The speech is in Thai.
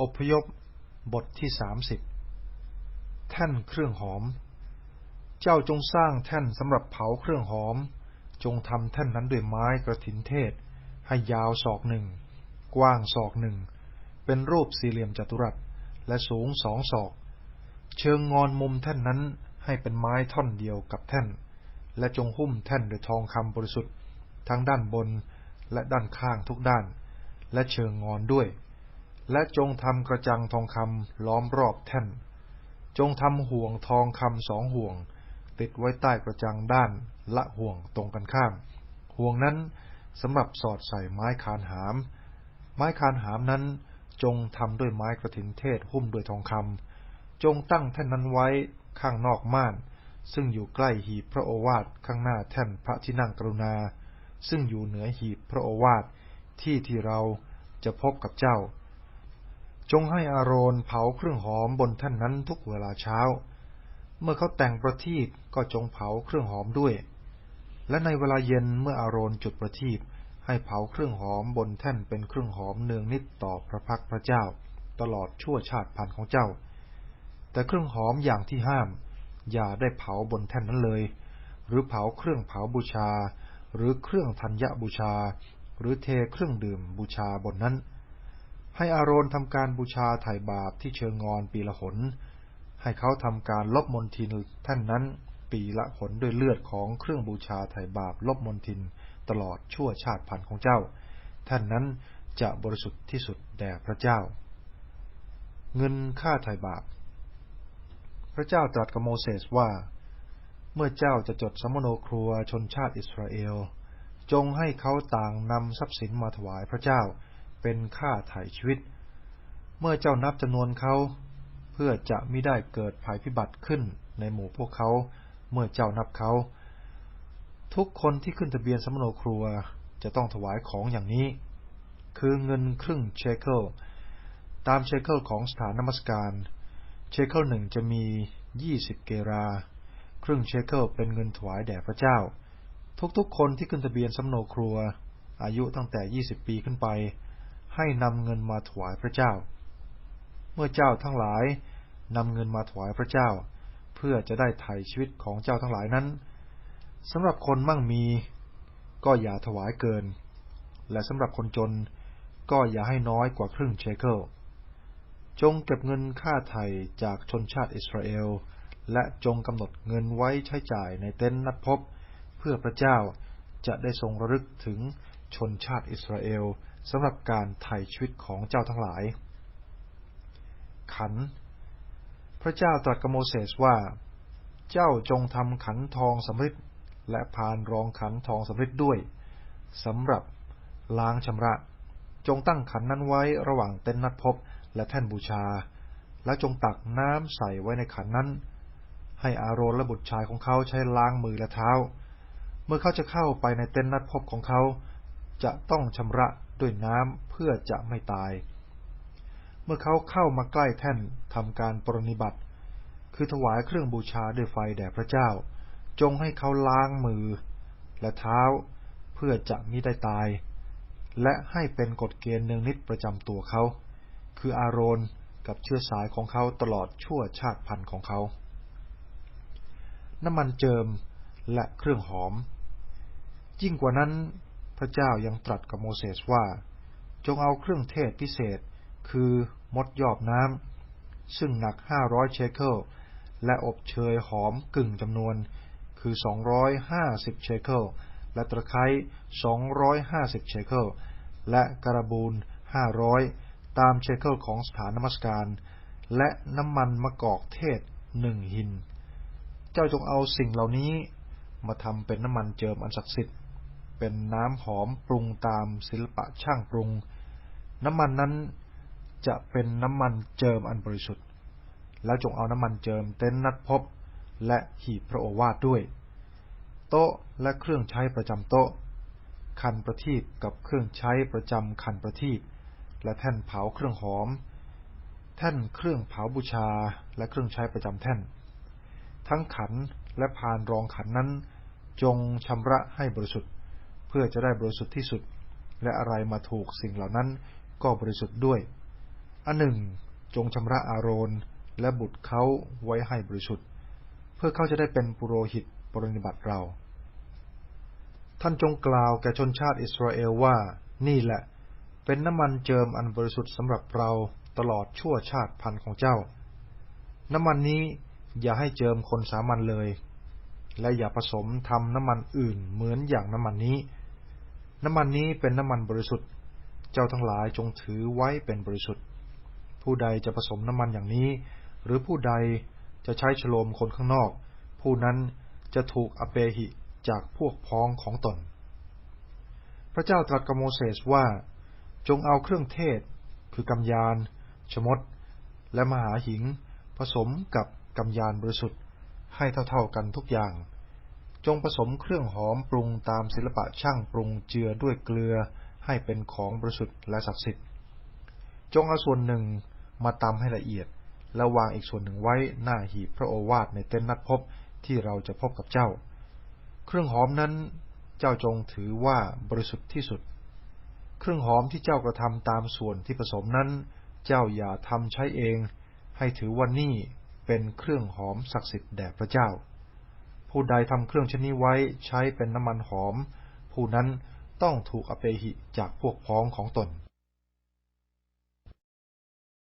อพยพบทที่สามสิบแท่นเครื่องหอม เจ้าจงสร้างแท่นสำหรับเผาเครื่องหอม จงทำแท่นนั้นด้วยไม้กระถินเทศ ให้ยาวศอกหนึ่ง กว้างศอกหนึ่ง เป็นรูปสี่เหลี่ยมจัตุรัส และสูงสองศอก เชิงงอนมุมแท่นนั้นให้เป็นไม้ท่อนเดียวกับแท่น และจงหุ้มแท่นด้วยทองคำบริสุทธิ์ ทั้งด้านบนและด้านข้างทุกด้าน และเชิงงอนด้วย และจงทำกระจังทองคำล้อมรอบแท่น จงทำห่วงทองคำสองห่วง ติดไว้ใต้กระจังด้านละห่วงตรงกันข้าม ห่วงนั้นสำหรับสอดใส่ไม้คานหาม ไม้คานหามนั้นจงทำด้วยไม้กระถินเทศหุ้มด้วยทองคำจงตั้งแท่นนั้นไว้ข้างนอกม่าน ซึ่งอยู่ใกล้หีบพระโอวาทข้างหน้าแท่นพระที่นั่งกรุณา ซึ่งอยู่เหนือหีบพระโอวาทที่ที่เราจะพบกับเจ้า จงให้อาโรนเผาเครื่องหอมบนแท่นนั้นทุกเวลาเช้า เมื่อเขาแต่งประทีปก็จงเผาเครื่องหอมด้วย และในเวลาเย็นเมื่ออาโรนจุดประทีปให้เผาเครื่องหอมบนแท่นเป็นเครื่องหอมเนืองนิดต่อพระพักพระเจ้า ตลอดชั่วชาติพันธุ์ของเจ้า แต่เครื่องหอมอย่างที่ห้าม อย่าได้เผาบนแท่นนั้นเลย หรือเผาเครื่องเผาบูชา หรือเครื่องธัญบูชา หรือเทเครื่องดื่มบูชาบนนั้น ให้อาโรนทำการบูชาไถ่บาปที่เชิงงอนปีละหน ให้เขาทำการลบมนทินท่านนั้นปีละหนด้วยเลือดของเครื่องบูชาไถ่บาปลบมนทินตลอดชั่วชาติพันธุ์ของเจ้า ท่านนั้นจะบริสุทธิ์ที่สุดแด่พระเจ้า เงินค่าไถ่บาป พระเจ้าตรัสกับโมเสสว่า เมื่อเจ้าจะจดสมโนครัวชนชาติอิสราเอล จงให้เขาต่างนำทรัพย์สินมาถวายพระเจ้า เป็นค่าไถ่ชีวิต เมื่อเจ้านับจำนวนเขา เพื่อจะไม่ได้เกิดภัยพิบัติขึ้นในหมู่พวกเขา เมื่อเจ้านับเขา ทุกคนที่ขึ้นทะเบียนสมโนครัวจะต้องถวายของอย่างนี้ คือเงินครึ่งเชเคิลตามเชเคิลของสถานนมัสการ เชเคิลหนึ่งจะมียี่สิบเกรา ครึ่งเชเคิลเป็นเงินถวายแด่พระเจ้า ทุกๆคนที่ขึ้นทะเบียนสมโนครัว อายุตั้งแต่ยี่สิบปีขึ้นไป ให้นำเงินมาถวายพระเจ้า เมื่อเจ้าทั้งหลายนำเงินมาถวายพระเจ้า เพื่อจะได้ไถ่ชีวิตของเจ้าทั้งหลายนั้นสำหรับคนมั่งมี ก็อย่าถวายเกิน และสำหรับคนจนก็อย่าให้น้อยกว่าครึ่งเชเคิลจงเก็บเงินค่าไถ่จากชนชาติอิสราเอล และจงกำหนดเงินไว้ใช้จ่ายในเต็นท์นัดพบ เพื่อพระเจ้าจะได้ทรงระลึกถึงชนชาติอิสราเอล สำหรับการไถ่ชีวิตของเจ้าทั้งหลาย ขัน พระเจ้าตรัสกับโมเสสว่า เจ้าจงทำขันทองสำริดและพานรองขันทองสำริดด้วยสำหรับล้างชำระ จงตั้งขันนั้นไว้ระหว่างเต็นนัดพบและแท่นบูชา และจงตักน้ำใส่ไว้ในขันนั้น ให้อาโรนและบุตรชายของเขาใช้ล้างมือและเท้า เมื่อเขาจะเข้าไปในเต็นนัดพบของเขา จะต้องชำระ ด้วยน้ำเพื่อจะไม่ตาย เมื่อเขาเข้ามาใกล้แท่นทำการปรนิบัติ คือถวายเครื่องบูชาด้วยไฟแด่พระเจ้า จงให้เขาล้างมือ และเท้าเพื่อจะมิได้ตาย และให้เป็นกฎเกณฑ์หนึ่งนิดประจำตัวเขา คืออารนกับเชื้อสายของเขาตลอดชั่วชาติพันธุ์ของเขา น้ำมันเจิมและเครื่องหอม ยิ่งกว่านั้น พระเจ้ายังตรัสกับโมเสสว่า จงเอาเครื่องเทศพิเศษ คือมดยอบน้ำ ซึ่งหนักห้าร้อยเชเคิลและอบเชยหอมกึ่งจำนวน คือสองร้อยห้าสิบเชเคิลและตะไคร้สองร้อยห้าสิบเชเคิลและกระบูลห้าร้อยตามเชเคิลของสถานนมัสการ และน้ำมันมะกอกเทศหนึ่งหิน เจ้าจงเอาสิ่งเหล่านี้มาทำเป็นน้ำมันเจิมอันศักดิ์สิทธิ์ เป็นน้ำหอมปรุงตามศิลปะช่างปรุง น้ำมันนั้นจะเป็นน้ำมันเจิมอันบริสุทธิ์ แล้วจงเอาน้ำมันเจิมเต็นนัดพบ และหีบพระโอวาทด้วย โต๊ะและเครื่องใช้ประจำโต๊ะ คันประทีปกับเครื่องใช้ประจำคันประทีปและแท่นเผาเครื่องหอม แท่นเครื่องเผาบูชาและเครื่องใช้ประจำแท่น ทั้งขันและพานรองขันนั้นจงชำระให้บริสุทธิ์ เพื่อจะได้บริสุทธิ์ที่สุด และอะไรมาถูกสิ่งเหล่านั้นก็บริสุทธิ์ด้วย อันหนึ่ง จงชำระอาโรนและบุตรเขาไว้ให้บริสุทธิ์ เพื่อเขาจะได้เป็นปุโรหิตปรนิบัติเรา ท่านจงกล่าวแก่ชนชาติอิสราเอลว่า นี่แหละ เป็นน้ำมันเจิมอันบริสุทธิ์สำหรับเราตลอดชั่วชาติพันธุ์ของเจ้า น้ำมันนี้อย่าให้เจิมคนสามัญเลย และอย่าผสมทำน้ำมันอื่นเหมือนอย่างน้ำมันนี้ น้ำมันนี้เป็นน้ำมันบริสุทธิ์ เจ้าทั้งหลายจงถือไว้เป็นบริสุทธิ์ ผู้ใดจะผสมน้ำมันอย่างนี้ หรือผู้ใดจะใช้ฉโลมคนข้างนอก ผู้นั้นจะถูกอเปหิจากพวกพ้องของตน พระเจ้าตรัสกับโมเสสว่า จงเอาเครื่องเทศ คือกำยาน ชมด และมหาหิง ผสมกับกำยานบริสุทธิ์ให้เท่าๆกันทุกอย่าง จงผสมเครื่องหอมปรุงตามศิลปะช่างปรุงเจือด้วยเกลือให้เป็นของบริสุทธิ์และศักดิ์สิทธิ์ จงเอาส่วนหนึ่งมาตำให้ละเอียด แล้ววางอีกส่วนหนึ่งไว้หน้าหีบพระโอวาทในเต็นท์นัดพบที่เราจะพบกับเจ้า เครื่องหอมนั้นเจ้าจงถือว่าบริสุทธิ์ที่สุด เครื่องหอมที่เจ้ากระทำตามส่วนที่ผสมนั้น เจ้าอย่าทำใช้เอง ให้ถือว่านี่เป็นเครื่องหอมศักดิ์สิทธิ์แด่พระเจ้า ผู้ใดทำเครื่องชนิดไว้ใช้เป็นน้ำมันหอม ผู้นั้นต้องถูกอเปหิจากพวกพ้องของตน